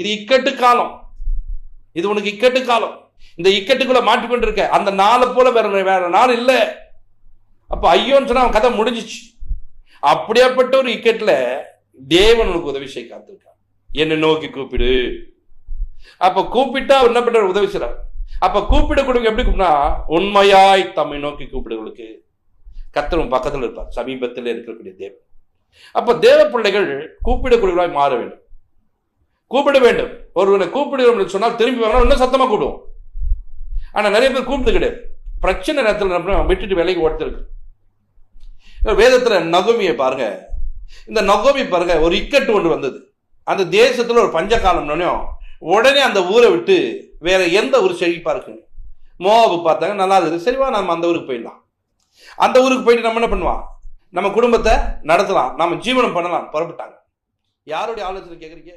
இது இக்கட்டு காலம். இது உனக்கு இக்கட்டு காலம். இந்த இக்கட்டுக்குள்ள மாட்டிக்கொண்டு இருக்க அந்த நாளை போல வேற வேற நாள் இல்ல. அப்ப ஐயோன்னு சொன்னா அவன் கதை முடிஞ்சிச்சு. அப்படியாப்பட்ட ஒரு இக்கட்டுல தேவன் உனக்கு உதவி செய்ய காத்திருக்கான் என்னை நோக்கி கூப்பிடு. அப்ப கூப்பிட்டா அவர் என்ன பண்ற உதவி செய்றார். அப்ப கூப்பிட கொடுங்க. எப்படி கூப்பினா உண்மையாய் தம்மை நோக்கி கூப்பிடுகளுக்கு கத்தரும் பக்கத்தில் இருப்பார். சமீபத்தில் இருக்கக்கூடிய தேவன். அப்ப தேவ பிள்ளைகள் கூப்பிடக்கூடியவர்களாய் மாற வேண்டும். கூப்பிட வேண்டும். ஒருவனை கூப்பிடுகிறோம் என்று சொன்னால் திரும்பி வாங்கினா இன்னும் சத்தமாக கூப்பிடுவோம். ஆனால் நிறைய பேர் கூப்பிட்டு கிடையாது பிரச்சனை நேரத்தில் நம்ம விட்டுட்டு விலைக்கு ஓடுத்திருக்கு வேதத்தில் நகோமியை பாருங்க. இந்த நகோமி பாருங்க ஒரு இக்கட்டு ஒன்று வந்தது. அந்த தேசத்தில் ஒரு பஞ்சகாலம்னு உடனே அந்த ஊரை விட்டு வேற எந்த ஊர் செழிப்பா இருக்கு? மோவாபு பார்த்தாங்க நல்லா இருக்குது சரிவா நம்ம அந்த ஊருக்கு போயிடலாம். அந்த ஊருக்கு போயிட்டு நம்ம என்ன பண்ணுவான் நம்ம குடும்பத்தை நடத்தலாம். நம்ம ஜீவனம் பண்ணலாம். புறப்பட்டாங்க. யாருடைய ஆலோசனை கேட்குறீங்க